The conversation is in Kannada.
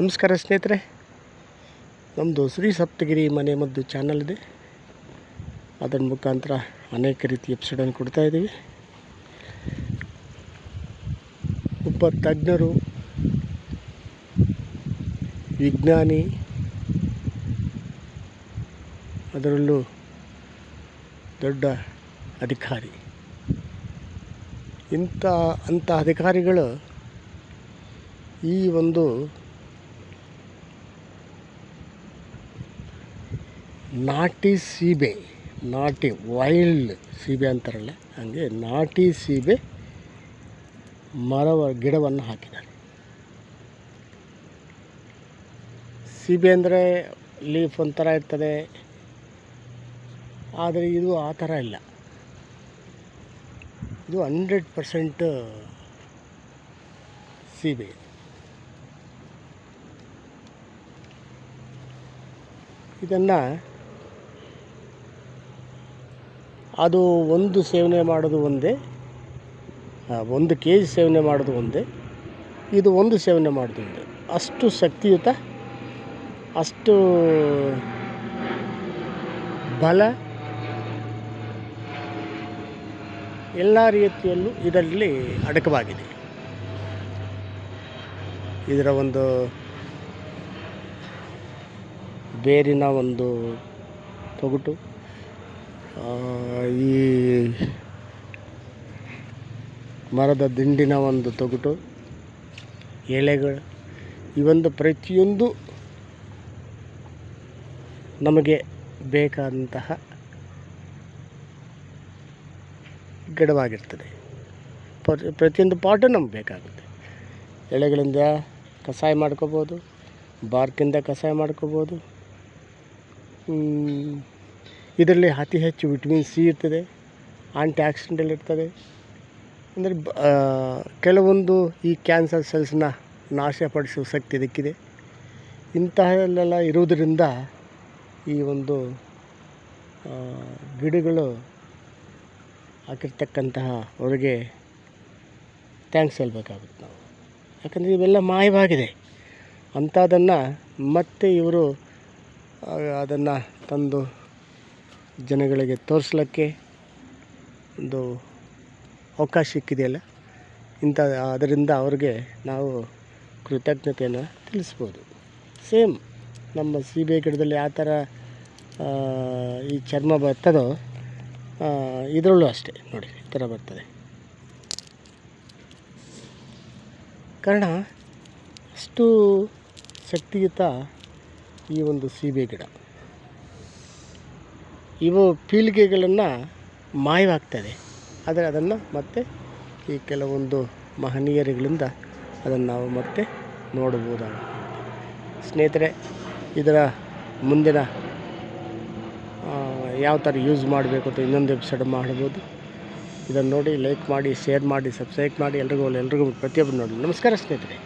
ನಮಸ್ಕಾರ ಸ್ನೇಹಿತರೆ ನಮ್ಮದು ಶ್ರೀ ಸಪ್ತಗಿರಿ ಮನೆ ಮದ್ದು ಚಾನಲ್ ಇದೆ. ಅದರ ಮುಖಾಂತರ ಅನೇಕ ರೀತಿ ಎಪಿಸೋಡನ್ನು ಕೊಡ್ತಾ ಇದ್ದೀವಿ. ಒಬ್ಬ ತಜ್ಞರು ವಿಜ್ಞಾನಿ, ಅದರಲ್ಲೂ ದೊಡ್ಡ ಅಧಿಕಾರಿ. ಇಂಥ, ಅಂಥ ಅಧಿಕಾರಿಗಳು ಈ ಒಂದು ನಾಟಿ ಸೀಬೆ, ನಾಟಿ ವೈಲ್ಡ್ ಸೀಬೆ ಅಂತಾರಲ್ಲ, ಹಾಗೆ ನಾಟಿ ಸೀಬೆ ಮರವ, ಗಿಡವನ್ನು ಹಾಕಿದ್ದಾರೆ. ಸೀಬೆ ಅಂದರೆ ಲೀಫ್ ಒಂಥರ ಇರ್ತದೆ, ಆದರೆ ಇದು ಆ ಥರ ಇಲ್ಲ. ಇದು ಹಂಡ್ರೆಡ್ ಪರ್ಸೆಂಟ್ ಸೀಬೆ. ಇದನ್ನು ಅದು ಒಂದು ಸೇವನೆ ಮಾಡೋದು ಒಂದೇ ಒಂದು ಕೆ ಜಿ ಸೇವನೆ ಮಾಡೋದು ಒಂದೇ, ಇದು ಒಂದು ಸೇವನೆ ಮಾಡೋದು ಒಂದೇ. ಅಷ್ಟು ಶಕ್ತಿಯುತ, ಅಷ್ಟು ಬಲ ಎಲ್ಲ ರೀತಿಯಲ್ಲೂ ಇದರಲ್ಲಿ ಅಡಕವಾಗಿದೆ. ಇದರ ಒಂದು ಬೇರಿನ ಒಂದು ತೊಗಟು. ಈ ಮರದ ದಿಂಡಿನ ಒಂದು ತೊಗಟು, ಎಲೆಗಳು ಈ ಒಂದು ಪ್ರತಿಯೊಂದು ನಮಗೆ ಬೇಕಾದಂತಹ ಗಿಡವಾಗಿರ್ತದೆ. ಪ್ರತಿ, ಪ್ರತಿಯೊಂದು ಪಾಟು ನಮ್ಗೆ ಬೇಕಾಗುತ್ತೆ. ಎಳೆಗಳಿಂದ ಕಷಾಯ ಮಾಡ್ಕೋಬೋದು, ಬಾರ್ಕಿಂದ ಕಷಾಯ ಮಾಡ್ಕೋಬೋದು ಇದರಲ್ಲಿ ಅತಿ ಹೆಚ್ಚು ವಿಟಮಿನ್ ಸಿ ಇರ್ತದೆ ಆಂಟಿ ಆಕ್ಸಿಡೆಂಟಲ್ ಇರ್ತದೆ. ಅಂದರೆ ಕೆಲವೊಂದು ಈ ಕ್ಯಾನ್ಸರ್ ಸೆಲ್ಸ್ನ ನಾಶಪಡಿಸುವ ಶಕ್ತಿ ಇದಕ್ಕಿದೆ. ಇಂತಹಲ್ಲೆಲ್ಲ ಇರುವುದರಿಂದ ಈ ಒಂದು ಗಿಡಗಳು ಹಾಕಿರ್ತಕ್ಕಂತಹ ಅವರಿಗೆ ಥ್ಯಾಂಕ್ಸ್ ಹೇಳ್ಬೇಕಾಗುತ್ತೆ ನಾವು. ಯಾಕಂದರೆ ಇವೆಲ್ಲ ಮಾಯವಾಗಿದೆ. ಅಂಥದ್ದನ್ನು ಮತ್ತೆ ಇವರು ಅದನ್ನು ತಂದು ಜನಗಳಿಗೆ ತೋರಿಸ್ಲಿಕ್ಕೆ ಒಂದು ಅವಕಾಶ ಸಿಕ್ಕಿದೆಯಲ್ಲ ಇಂಥ, ಅದರಿಂದ ಅವ್ರಿಗೆ ನಾವು ಕೃತಜ್ಞತೆಯನ್ನು ತಿಳಿಸ್ಬೋದು. ಸೇಮ್ ನಮ್ಮ ಸೀಬೆ ಗಿಡದಲ್ಲಿ ಯಾವ ಥರ ಈ ಚರ್ಮ ಬರ್ತದೋ ಇದರಲ್ಲೂ ಅಷ್ಟೇ ನೋಡಿ, ಈ ಥರ ಬರ್ತದೆ. ಕಾರಣ, ಅಷ್ಟು ಶಕ್ತಿಯುತ ಈ ಒಂದು ಸೀಬೆ ಗಿಡ. ಇವು ಪೀಳಿಗೆಗಳನ್ನು ಮಾಯವಾಗ್ತದೆ. ಆದರೆ ಅದನ್ನು ಮತ್ತೆ ಈ ಕೆಲವೊಂದು ಮಹನೀಯರುಗಳಿಂದ ಅದನ್ನು ನಾವು ಮತ್ತೆ ನೋಡಬಹುದಾಗಿದೆ ಸ್ನೇಹಿತರೆ, ಇದರ ಮುಂದಿನ ಯಾವ ಥರ ಯೂಸ್ ಮಾಡಬೇಕು ಅಂತ ಇನ್ನೊಂದು ಎಪಿಸೋಡ್ ಮಾಡ್ಬೋದು. ಇದನ್ನು ನೋಡಿ ಲೈಕ್ ಮಾಡಿ ಶೇರ್ ಮಾಡಿ ಸಬ್ಸ್ಕ್ರೈಬ್ ಮಾಡಿ, ಎಲ್ರಿಗೂ ಎಲ್ರಿಗೂ ಪ್ರತಿಯೊಬ್ಬರು ನೋಡಿ. ನಮಸ್ಕಾರ ಸ್ನೇಹಿತರೆ.